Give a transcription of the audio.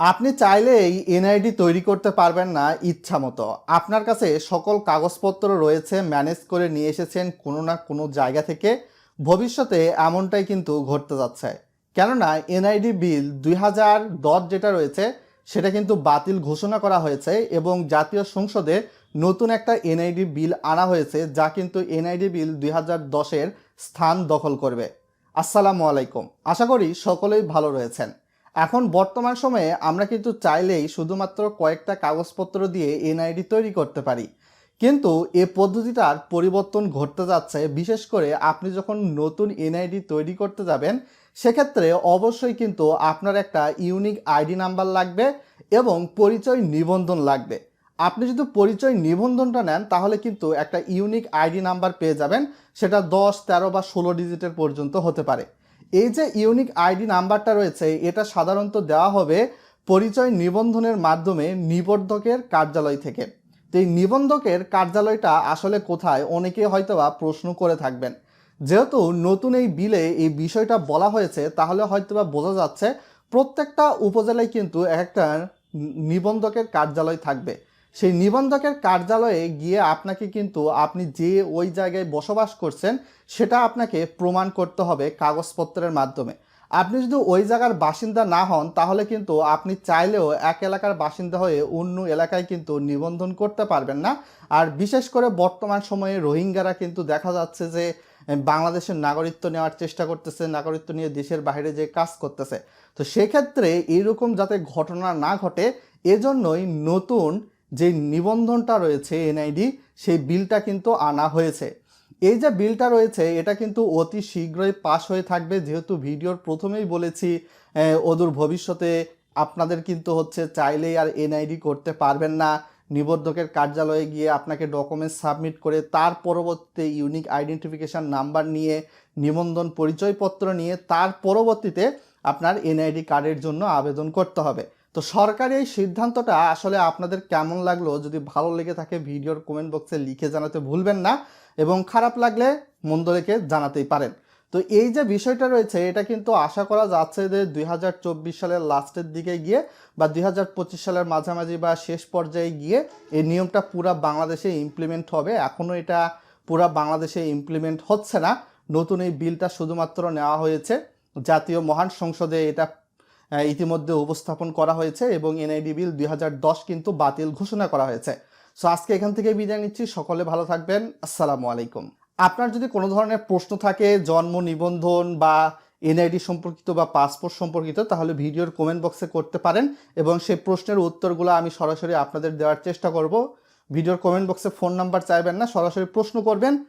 আপনি চাইলেই এনআইডি তৈরি করতে পারবেন না ইচ্ছা মতো। আপনার কাছে সকল কাগজপত্র রয়েছে, ম্যানেজ করে নিয়ে এসেছেন কোনো না কোনো জায়গা থেকে। ভবিষ্যতে এমনটাই কিন্তু ঘটতে যাচ্ছে। কেননা এনআইডি বিল দুই হাজার দশ যেটা রয়েছে, সেটা কিন্তু বাতিল ঘোষণা করা হয়েছে এবং জাতীয় সংসদে নতুন একটা এনআইডি বিল আনা হয়েছে, যা কিন্তু এনআইডি বিল দুই হাজার দশের স্থান দখল করবে। আসসালামু আলাইকুম। আশা করি সকলেই ভালো রয়েছেন। এখন বর্তমান সময়ে আমরা কিন্তু চাইলেই শুধুমাত্র কয়েকটা কাগজপত্র দিয়ে এনআইডি তৈরি করতে পারি। কিন্তু এ পদ্ধতিটার পরিবর্তন ঘটতে যাচ্ছে, বিশেষ করে আপনি যখন নতুন এনআইডি তৈরি করতে যাবেন, সেক্ষেত্রে অবশ্যই কিন্তু আপনার একটা ইউনিক আইডি নাম্বার লাগবে এবং পরিচয় নিবন্ধন লাগবে। আপনি যদি পরিচয় নিবন্ধনটা নেন, তাহলে কিন্তু একটা ইউনিক আইডি নাম্বার পেয়ে যাবেন, সেটা দশ, তেরো বা ষোলো ডিজিটের পর্যন্ত হতে পারে। এই যে ইউনিক আইডি নাম্বারটা রয়েছে, এটা সাধারণত দেওয়া হবে পরিচয় নিবন্ধনের মাধ্যমে নিবন্ধকের কার্যালয় থেকে। তো এই নিবন্ধকের কার্যালয়টা আসলে কোথায়, অনেকে হয়তোবা প্রশ্ন করে থাকবেন। যেহেতু নতুন এই বিলে এই বিষয়টা বলা হয়েছে, তাহলে হয়তোবা বোঝা যাচ্ছে প্রত্যেকটা উপজেলায় কিন্তু একটা নিবন্ধকের কার্যালয় থাকবে। সেই নিবন্ধকের কার্যালয়ে গিয়ে আপনাকে কিন্তু আপনি যে ওই জায়গায় বসবাস করছেন, সেটা আপনাকে প্রমাণ করতে হবে কাগজপত্রের মাধ্যমে। আপনি যদি ওই জায়গার বাসিন্দা না হন, তাহলে কিন্তু আপনি চাইলেও এক এলাকার বাসিন্দা হয়ে অন্য এলাকায় কিন্তু নিবন্ধন করতে পারবেন না। আর বিশেষ করে বর্তমান সময়ে রোহিঙ্গারা কিন্তু দেখা যাচ্ছে যে, বাংলাদেশের নাগরিকত্ব নেওয়ার চেষ্টা করতেছে, নাগরিকত্ব নিয়ে দেশের বাইরে যে কাজ করতেছে। তো সেক্ষেত্রে এইরকম যাতে ঘটনা না ঘটে, এজন্যই নতুন যে নিবন্ধনটা রয়েছে এনআইডি, সেই বিলটা কিন্তু আনা হয়েছে। এই যে বিলটা রয়েছে, এটা কিন্তু অতি শীঘ্রই পাশ হয়ে থাকবে। যেহেতু ভিডিওর প্রথমেই বলেছি অদূর ভবিষ্যতে আপনাদের কিন্তু হচ্ছে চাইলেই আর এনআইডি করতে পারবেন না। নিবন্ধকের কার্যালয়ে গিয়ে আপনাকে ডকুমেন্টস সাবমিট করে তার পরবর্তীতে ইউনিক আইডেন্টিফিকেশন নাম্বার নিয়ে, নিবন্ধন পরিচয়পত্র নিয়ে তার পরবর্তীতে আপনার এনআইডি কার্ডের জন্য আবেদন করতে হবে। তো সরকারি এই সিদ্ধান্তটা আসলে আপনাদের কেমন লাগল? যদি ভালো লেগে থাকে ভিডিওর কমেন্ট বক্সে লিখে জানাতে ভুলবেন না এবং খারাপ লাগলে মন্দ রেখে জানাতেই পারেন। তো এই যে বিষয়টা রয়েছে, এটা কিন্তু আশা করা যাচ্ছে যে দুই হাজার চব্বিশ সালের লাস্টের দিকে গিয়ে বা দুই হাজার পঁচিশ সালের মাঝামাঝি বা শেষ পর্যায়ে গিয়ে এই নিয়মটা পুরা বাংলাদেশে ইমপ্লিমেন্ট হবে। এখনও এটা পুরা বাংলাদেশে ইমপ্লিমেন্ট হচ্ছে না। নতুন এই বিলটা শুধুমাত্র নেওয়া হয়েছে। জাতীয় মহান সংসদে এটা ইতিমধ্যে উপস্থাপন করা হয়েছে এবং এনআইডি বিল দু হাজার দশ কিন্তু বাতিল ঘোষণা করা হয়েছে। সো আজকে এখান থেকে বিদায় নিচ্ছি। সকলে ভালো থাকবেন। আসসালামু আলাইকুম। আপনার যদি কোনো ধরনের প্রশ্ন থাকে, জন্ম, নিবন্ধন বা এনআইডি সম্পর্কিত বা পাসপোর্ট সম্পর্কিত, তাহলে ভিডিওর কমেন্ট বক্সে করতে পারেন এবং সেই প্রশ্নের উত্তরগুলো আমি সরাসরি আপনাদের দেওয়ার চেষ্টা করব। ভিডিওর কমেন্ট বক্সে ফোন নাম্বার চাইবেন না, সরাসরি প্রশ্ন করবেন।